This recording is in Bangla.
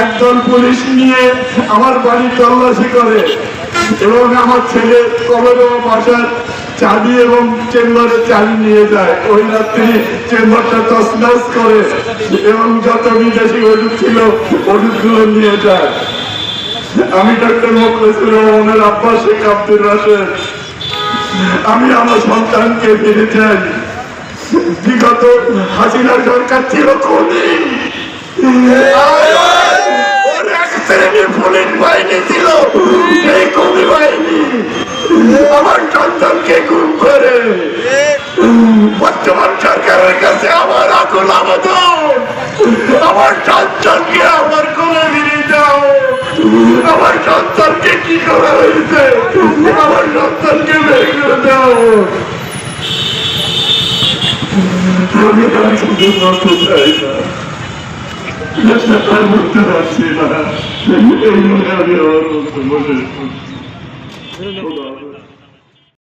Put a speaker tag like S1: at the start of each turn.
S1: একদল পুলিশ নিয়ে আমার বাড়ি তল্লাশি করে এবং আমার ছেলে কলরব বাসার চাবি এবং চেম্বারের চাবি নিয়ে যায়। ওই রাত্রি চেম্বারটা তসনস করে এবং যত বিদেশি ওষুধ ছিল ওষুধগুলো নিয়ে যায়। আমি ডক্টর মোখলেসুর রহমানের আব্বা শেখ আব্দুর রাশেদ। আমি আমার সন্তানকে ফিরে চাই বিগত হাসিনা সরকার ছিল ওর এক পুলিশ বাহিনী ছিল। সেই খুনি বাহিনী, আমার সন্তানকে খুন করে। বর্তমান সরকারের কাছে আমার আকুল আবেদন। আমার সন্তানকে আমার কোলে ফিরে যাও। আমার সন্তানকে কি করা হয়েছে? আমার সন্তানকে বের করে দাও। আমি আর কিছু করতে চাই না। আর বলতে পারছি না। Elini ayağını yalan olsun. Boş ver. Çok ağır.